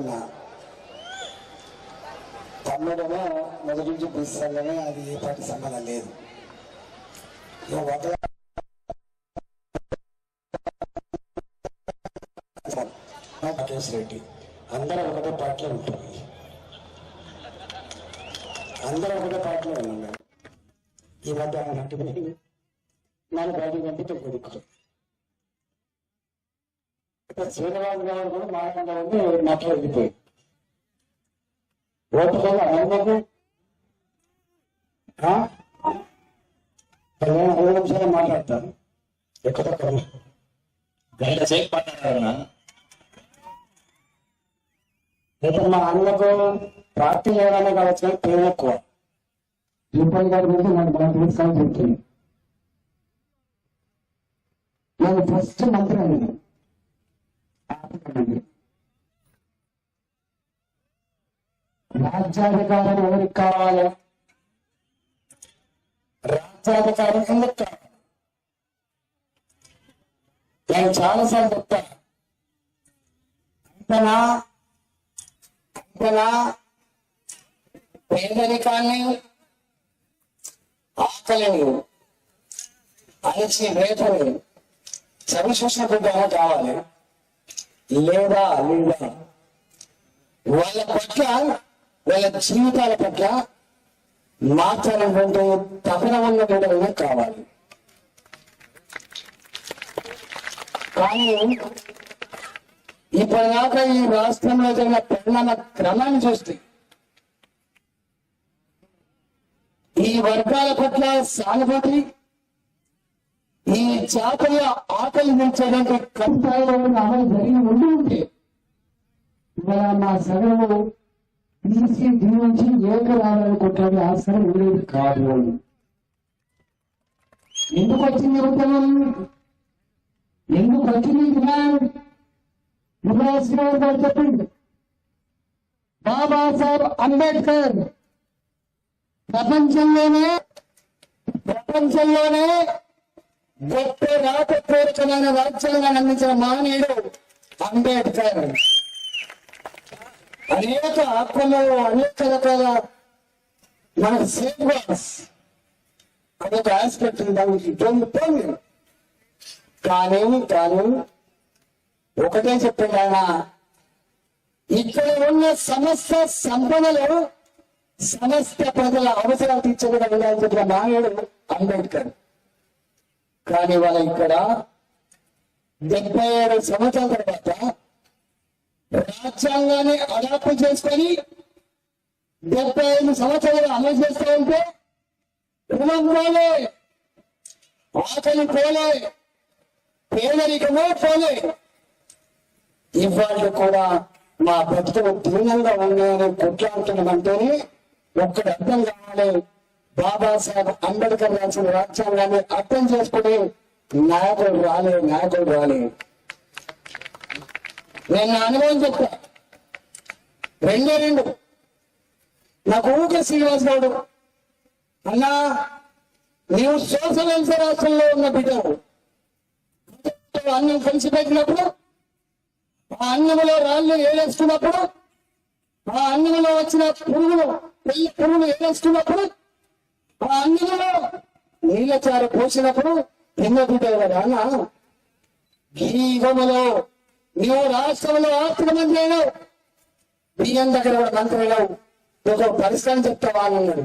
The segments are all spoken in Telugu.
అన్న తమ్ముడేమో మొదటి నుంచి బీసీలోనే అది ఏ పార్టీ సంబంధం లేదు. రాకేష్ రెడ్డి. అందరూ ఒకటే పార్టీలో ఉంటుంది అందరూ ఒకటే పార్టీలో ఉన్నాం మేము ఈ మధ్య ఆయన నట్టుకుని నన్ను బయటికి పంపితే కొడుకు శ్రీనివాస్ గారు కూడా మాట్లాడే ఉంది మాట్లాడి వెళ్ళిపోయి ఓటు కదా అందరికి పదిహేను ఐదు నిమిషాలు మాట్లాడతాను గంట సేపు ఇప్పుడు మా అన్నకు పార్టీ లేదనే కావచ్చు కానీ ప్రేమ ఎక్కువ. గారి గురించి నాకు బాగా తెలుసు చెప్తుంది నేను ఫస్ట్ మంత్రి రాజ్యాధికారం ఎవరికి కావాలి? రాజ్యాధికారం ఎందుకు? కావాలి నేను చాలాసార్లు చెప్తాను అంతనా? అంతనా? పేదరికాన్ని ఆకలిని అణిచి వేటని చవి చూసిన కావాలి. లేదా లేదా? వాళ్ళ పట్ల వాళ్ళ జీవితాల పట్ల మాట్లాడినటువంటి తపన ఉన్న బిడ్డలనే కావాలి. కానీ ఇప్పటిదాకా ఈ రాష్ట్రంలో జరిగిన పరిణామ క్రమాన్ని చూస్తే ఈ వర్గాల పట్ల సానుభూతి ఈ జాతీయ ఆకలి పెంచేటువంటి కంపాలో అమలు జరిగి ఉండి ఉంటే మా సగము తీసి దీవించి ఏక రావాలనుకుంటే ఆసరం ఉండేది కాదు. ఎందుకు వచ్చింది ఉద్యమం ఎందుకు వచ్చింది డిమాండ్? శ్రీరామ్ గారు చెప్పండి. బాబాసాహెబ్ అంబేద్కర్ ప్రపంచంలోనే ప్రపంచంలోనే గొప్ప రాతపూర్వకమైన రాజ్యాంగాన్ని అందించిన మహనీయుడు అంబేద్కర్. అనేక హక్కులు అనేక రకాల మన సేఫ్ అదొక ఆస్పెక్ట్ దానికి పోండి కానీ కానీ ఒకటే చెప్పండి ఆయన. ఇక్కడ ఉన్న సమస్త సంపదలు సమస్త ప్రజల అవసరాలు తీర్చగలగా అని చెప్పిన మానేడు అంబేద్కర్. కానీ వాళ్ళ ఇక్కడ డెబ్బై ఏడు సంవత్సరాల తర్వాత రాజ్యాంగాన్ని అడాప్ట్ చేసుకొని డెబ్బై ఐదు సంవత్సరాలు అమలు చేస్తూ ఉంటే రుణం పోలే ఆకలి పోలే పేదరికమే పోలే. ఇవాళ కూడా మా బ్రతుకులు దీనంగా ఉన్నాయని కొట్లాడుతున్నామంటేనే ఒక్కటి అర్థం కావాలి. బాబాసాహెబ్ అంబేద్కర్ రాసిన రాజ్యాంగాన్ని అర్థం చేసుకుని నాయకుడు రాలే నాయకుడు రాలే. నేను నా అనుభవం చెప్తా. రెండే రెండు. నాకు ఊకే శ్రీనివాస్ గౌడు అన్నా నీవు సోషల్ రాష్ట్రంలో ఉన్న బిడ్డవు. అన్నం కలిసి పెట్టినప్పుడు ఆ అన్నములో రాళ్ళు ఏడేస్తున్నప్పుడు ఆ అన్నములో వచ్చిన పురుగులు పెళ్ళి పురుగులు ఏడేస్తున్నప్పుడు ఆ అన్నములో నీళ్ళచారు పోసినప్పుడు ఎన్నో బిడ్డ కదా ఈ యుగములో నీవు రాష్ట్రంలో ఆర్థిక మంత్రి అయినావు బియ్యం దగ్గర కూడా మంత్రి అయినావు నువ్వు పరిశ్రమ చెప్తావా అని అన్నాడు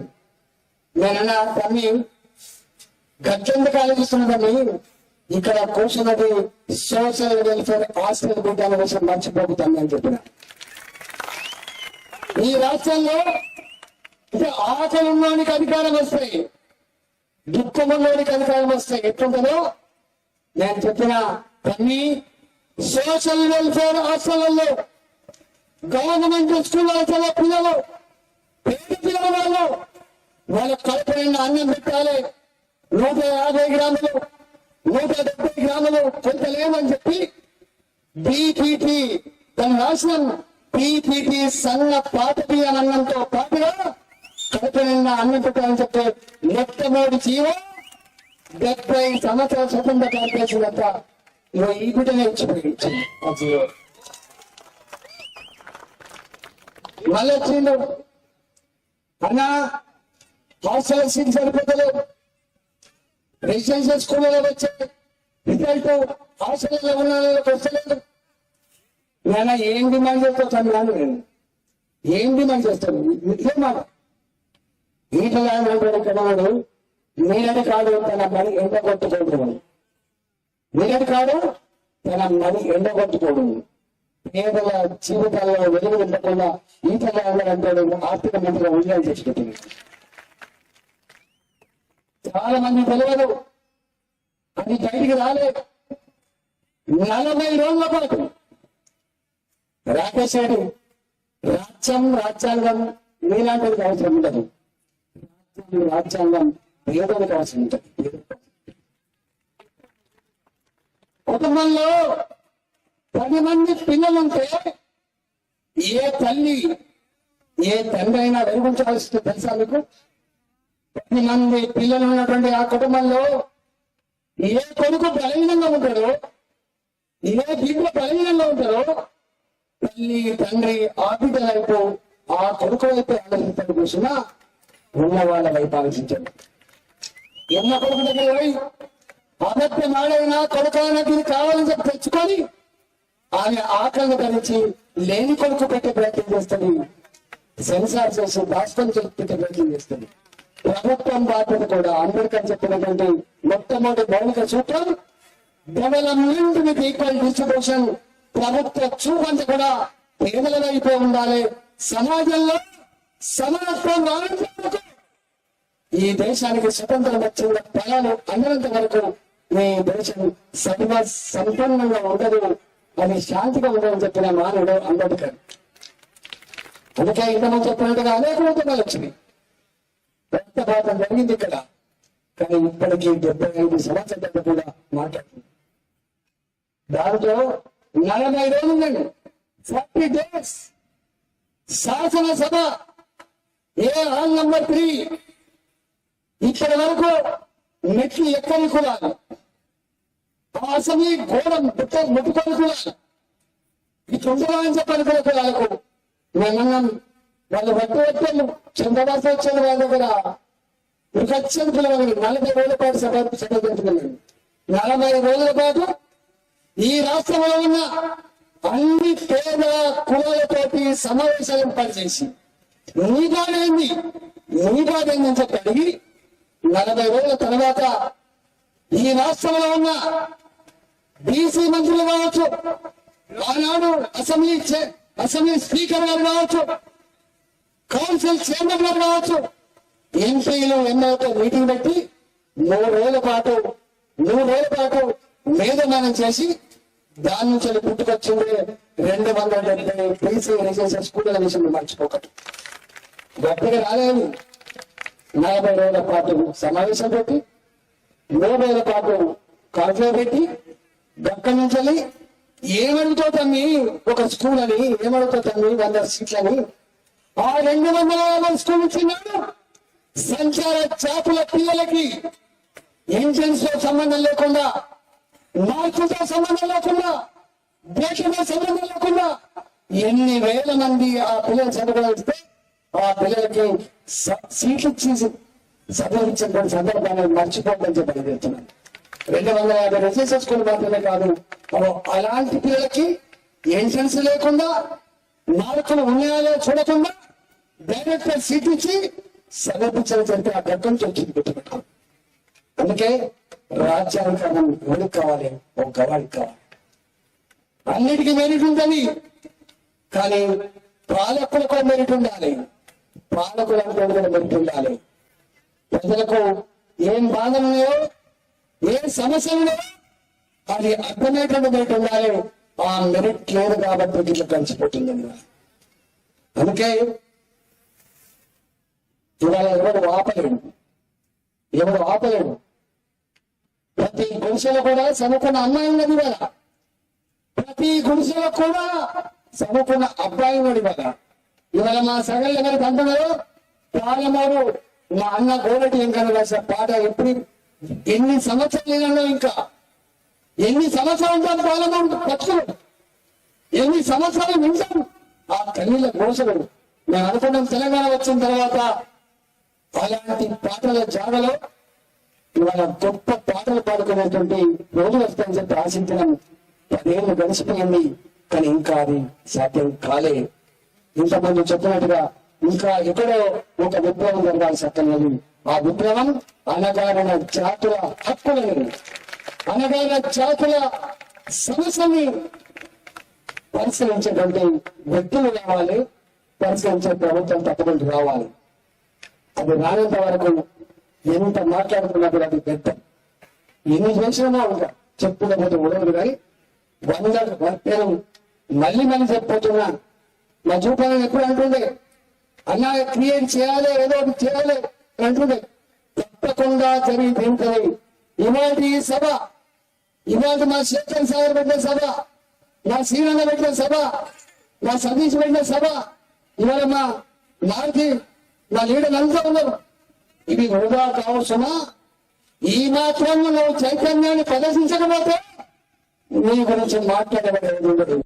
నేనన్నా తమ్మి గట్టెందుకు ఆలోచిస్తున్నదని ఇక్కడ కూర్చున్నది సోషల్ వెల్ఫేర్ హాస్టల్ బిడ్డల కోసం మర్చిపోతుంది అని చెప్పిన. ఈ రాష్ట్రంలో ఇది ఆకలి ఉన్నోనికి అధికారం వస్తాయి. దుఃఖం ఉన్నోనికి అధికారం వస్తాయి. ఎట్లుంటుందో నేను చెప్పిన తమ్మి సోషల్ వెల్ఫేర్ హాస్టల్లో గవర్నమెంట్ స్కూల్ చదివే పిల్లలు పేద పిల్లల వాళ్ళు వాళ్ళ కడుపు అన్నం పెట్టాలి. నూట యాభై గ్రాములు నూట డెబ్బై గ్రాములు కొంత లేవని చెప్పి బీపీటీ దాని రాష్ట్రం బీపీటీ సన్న పాత బియ్యం అన్నంతో పాటుగా కడుపు నిండా అన్నం పెట్టాలని చెప్పి మొట్టమొదటి జీవం డెబ్బై సంవత్సరాల స్వతంత్ర కార్పొరేషన్ ఇగో ఈ ఆ జీవో మళ్ళీ వచ్చిండు. అన్నా హాస్టల్ సీట్ సరిపోతలేదు. రెసిడెన్షియల్ స్కూల్లో వచ్చే రిజల్ట్ హాస్టల్లో ఉన్న వస్తలేదు. నాన్న ఏం డిమాండ్ తమ్ముడు నేను. ఏం డిమాండ్ చేస్తాను ఇదే మాట. ఈటలా కడవాడు నీరడి కాడు తన మని ఎండ కొట్టుకోడు నీరడి కాదు తన మని ఎండగొట్టుకోడు పేదల జీవితాల్లో వెలుగు ఉండకుండా ఈ అంటాడు ఆర్థిక మంత్రిగా ఉండాలి చేసుకుంటుంది చాలా మంది తెలియదు. అది బయటికి రాలేదు నలభై రోజుల పాటు రాకేష్ రెడ్డి రాజ్యం రాజ్యాంగం మీలాంటిది అవసరం ఉండదు. రాజ్యాంగం పేదలకు అవసరం ఉంటుంది కుటుంబంలో పది మంది పిల్లలుంటే ఏ తల్లి ఏ తండ్రి అయినా వెలుగుంచవలసింది తెలుసా మీకు? పది మంది పిల్లలు ఉన్నటువంటి ఆ కుటుంబంలో ఏ కొడుకు బలహీనంగా ఉంటారో ఏ బిడ్డ బలహీనంగా ఉంటారో తల్లి తండ్రి ఆ బిడ్డ వైపు ఆ కొడుకు వైపు ఆలోచించడం చూసినా ఉన్న వాళ్ళ వైపు ఆలోచించండి. ఎన్న కొడుకు దగ్గర పోయి? అబద్ధం నాడైనా కొడుకానికి ఇది కావాలని చెప్పి తెచ్చుకొని ఆమె ఆకలిని ధరించి లేని కొడుకు పెట్టే ప్రయత్నం చేస్తుంది. సెన్సార్ చేసి రాష్ట్రం చేసి పెట్టే ప్రయత్నం చేస్తుంది. ప్రభుత్వం బాధ్యత కూడా అంబేద్కర్ చెప్పినటువంటి మొట్టమొదటి మౌలిక సూత్రం డెవలప్మెంట్ విత్ ఈక్వల్ డిస్ట్రిబ్యూషన్ ప్రభుత్వ చూపంత కూడా పేదల అయిపోయి ఉండాలి. సమాజంలో సమానత్వం రావడం ఈ దేశానికి స్వతంత్రం వచ్చిన ఫలాలు అందినంత వరకు ఈ దేశం సర్వ సంపన్నంగా ఉండదు అది శాంతిగా ఉండదని చెప్పిన మానవుడు అంబేద్కర్. అందుకే ఇంతమంది చెప్పినట్టుగా అనేక ఉద్యమాలు వచ్చినాయి. రక్తపాతం జరిగింది ఇక్కడ. కానీ ఇప్పటికీ డెబ్బై ఐదు సంవత్సరాలు కూడా మాట్లాడుతుంది. దాంట్లో నలభై రోజులండి ఫార్టీ డేస్. శాసనసభ ఏ హాల్ నంబర్ త్రీ. ఇక్కడ వరకు మెట్లు ఎక్కని కులాలు ఆ ఘోరం గోడ ముట్టుకొని కులాలు ఈ ఉండదా చెప్పని కూడా కులాలకు మేమన్నాం వాళ్ళు వట్టి వట్టలు చంద్రబాబు వచ్చాను వాళ్ళ దగ్గర ఇక వచ్చాను నలభై రోజుల పాటు సభ సభ నలభై రోజుల పాటు ఈ రాష్ట్రంలో ఉన్న అన్ని పేద కులాలతోటి సమావేశాలను పనిచేసి నీ బాధ ఏంది? నీ బాధ ఏందని చెప్పి అడిగి నలభై రోజుల తర్వాత ఈ రాష్ట్రంలో ఉన్న బీసీ మంత్రులు కావచ్చు ఆనాడు అసెంబ్లీ అసెంబ్లీ స్పీకర్ గారు కావచ్చు కౌన్సిల్ చైర్మన్ గారు కావచ్చు ఎంపీలు ఎమ్మెల్యేతో మీటింగ్ పెట్టి మూడు రోజుల పాటు మూడు రోజుల పాటు మేధమానం చేసి దాని నుంచి వెళ్ళి పుట్టుకొచ్చింది రెండు వందల డెబ్బై బీసీ రిజర్వేషన్ స్కూల్ విషయం మర్చిపోకట్టు గట్టిగా రాలేదు నలభై రోజుల పాటు సమావేశం పెట్టి మూడు రోజుల పాటు కాన్ఫ్లో పెట్టి దక్కనించాలి నుంచి వెళ్ళి ఏమడుగుతో తమ్మి? ఒక స్కూల్ అని ఏమడుగుతో తమ్మి? వంద సీట్లని ఆ రెండు వందల యాభై స్కూల్ ఇచ్చినాడు సంచార చేపల పిల్లలకి ఇంజన్స్తో సంబంధం లేకుండా మార్కులతో సంబంధం లేకుండా దేశంతో సంబంధం లేకుండా ఎన్ని వేల మంది ఆ పిల్లలు చదవగలిగితే ఆ పిల్లలకి సీట్లు ఇచ్చి చదివించినటువంటి సందర్భాన్ని మర్చిపోవద్దని చెప్పి చెప్తున్నాను రెండు వందల యాభై రెసిడెన్షియల్ స్కూల్ మాత్రమే కాదు అలాంటి పిల్లలకి ఎంట్రన్స్ లేకుండా మార్కులు ఉన్నాయో చూడకుండా డైరెక్ట్ సీట్ ఇచ్చి చదివించిన చరిత్ర ఆ గడ్డం చొచ్చింది గుర్తుపెట్టుకో అందుకే రాజ్యాంగం ఎవరికి కావాలి ఒక గవాడికి కావాలి. అన్నిటికీ మెరిట్ ఉంటుంది కానీ పాలకులకు మెరిట్ ఉండాలి. పాలకులకు కూడా గుర్తుండాలి ఉండాలి ప్రజలకు ఏం బాధలు ఉన్నాయో ఏ సమస్యలు ఉన్నాయో అది అర్థమయ్యేటువంటి బయట ఉండాలి. ఆ మెరిట్ లేదు కాబట్టి ఇట్లా కలిసిపోతుంది అందుకే ఇవాళ ఎవరు ఆపలేడు ఎవడు ఆపలేడు ప్రతి గుడిసెలో కూడా చదువుకున్న అమ్మాయి ఉన్నది ఇవాళ. ప్రతి గుడిసెలో కూడా చదువుకున్న అబ్బాయి ఉన్నది ఇవాళ. ఇవాళ మా సగళ్ళ గారికి అంటున్నారు పాలమూరు మా అన్న గోరటి ఇంకా రాసిన పాట ఎప్పుడు? ఎన్ని సంవత్సరాలు ఇంకా? ఎన్ని సంవత్సరాలు ఉంటాం పాలమూరు బతుకులు ఎన్ని సంవత్సరాలు వింటాం ఆ కన్నీళ్ళ గోసలు. మేము అనుకున్నాం తెలంగాణ వచ్చిన తర్వాత అలాంటి పాటల జాగలో ఇవాళ గొప్ప పాటలు పాడుకునేటువంటి రోజు వస్తాయని చెప్పి ఆశించడం పదేళ్ళు గడిచిపోయింది కానీ ఇంకా అది సాధ్యం కాలేదు. ఇంతమంది చెప్పినట్టుగా ఇంకా ఎక్కడో ఒక విప్లవం జరగాల్సి అక్కర్లేదు ఆ విప్లవం అనగారిన జాతుల హక్కులను అనగారిన జాతుల సమస్యని పరిశీలించేటువంటి వ్యక్తులు రావాలి పరిశీలించే ప్రభుత్వం తప్పకుండా రావాలి. అది రానంత వరకు ఎంత మాట్లాడుతున్నా కూడా అది పెద్ద ఎన్ని చేసినా ఉంటా చెప్పుకోకపోతే ఉండదు కానీ వంద నేను మళ్ళీ మళ్ళీ చెప్పిపోతున్నా నా చూపాలని ఎప్పుడు అంటుండే అన్నా క్రియేట్ చేయాలి? ఏదో ఒకటి చేయాలి అంటుండే. తప్పకుండా జరిగి తింటది ఇవాటి సభ ఇలాంటి మా శేఖర్ సాగర్ పెట్టిన సభ నా శ్రీరంగ పెట్టిన సభ నా సతీష్ పెట్టిన సభ ఇవాళ మా నాకి నా లీడర్ అంతా ఉన్నారు. ఇవి వృధా కావచ్చునా ఈ మాత్రం నువ్వు చైతన్యాన్ని ప్రదర్శించకపోతే నీ గురించి మాట్లాడబడేది ఉండదు.